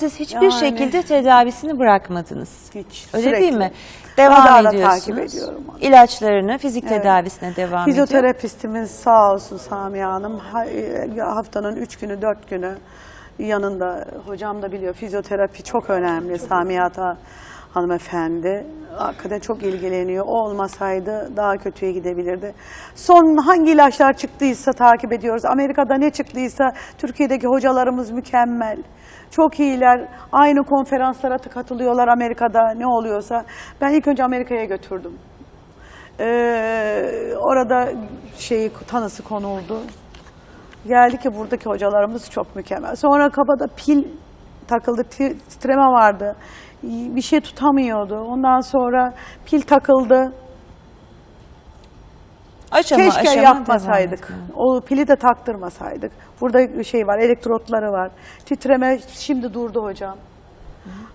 Siz hiçbir Yani. şekilde tedavisini bırakmadınız. Hiç. Öyle sürekli. değil mi? Devam ara ediyorsunuz. takip ediyorum onu. İlaçlarını, fizik Evet. tedavisine devam ediyor. Fizyoterapistimiz sağ olsun Samiye Hanım ha- e, haftanın üç günü dört günü yanında hocam da biliyor fizyoterapi çok önemli Samiye Ata hanımefendi hakikaten çok ilgileniyor. O olmasaydı daha kötüye gidebilirdi. Son hangi ilaçlar çıktıysa takip ediyoruz. Amerika'da ne çıktıysa Türkiye'deki hocalarımız mükemmel. Çok iyiler. Aynı konferanslara katılıyorlar Amerika'da ne oluyorsa. Ben ilk önce Amerika'ya götürdüm. Ee, orada şeyi tanısı konuldu. Geldi ki buradaki hocalarımız çok mükemmel. Sonra kafada pil takıldı, ti- titreme vardı. Bir şey tutamıyordu. Ondan sonra pil takıldı. Aşama Keşke aşama yapmasaydık. O pili de taktırmasaydık. Burada şey var, elektrotları var. Titreme şimdi durdu hocam.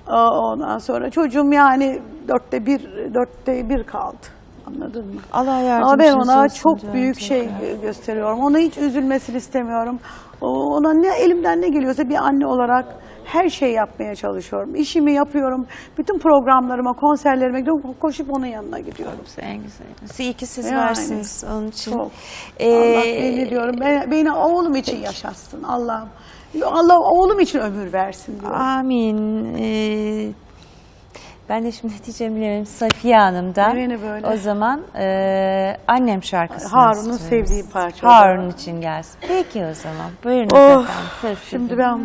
Aa, Ondan sonra çocuğum yani dörtte bir, dörtte bir kaldı. Anladın mı? Allah yardımcınız ben ona olsun çok canım, büyük şey yani. gösteriyorum. Ona hiç üzülmesini istemiyorum. Ona ne elimden ne geliyorsa bir anne olarak her şey yapmaya çalışıyorum. İşimi yapıyorum. Bütün programlarıma, konserlerime gidiyorum. Koşup onun yanına gidiyorum. En güzel. Siz iyi ki siz Yani. varsınız onun için. Çok. Ee, Allah beni diyorum. Ben, beni oğlum için yaşatsın Allah'ım. Allah oğlum için ömür versin diyorum. Amin. Ee, ben de şimdi diyeceğim bilemiyorum. Safiye Hanım'dan. Beni böyle. O zaman e, annem şarkısını Harun'un istiyoruz. sevdiği parça. Harun için gelsin. Peki o zaman. Buyurunuz Oh, efendim. Sırf Şimdi ben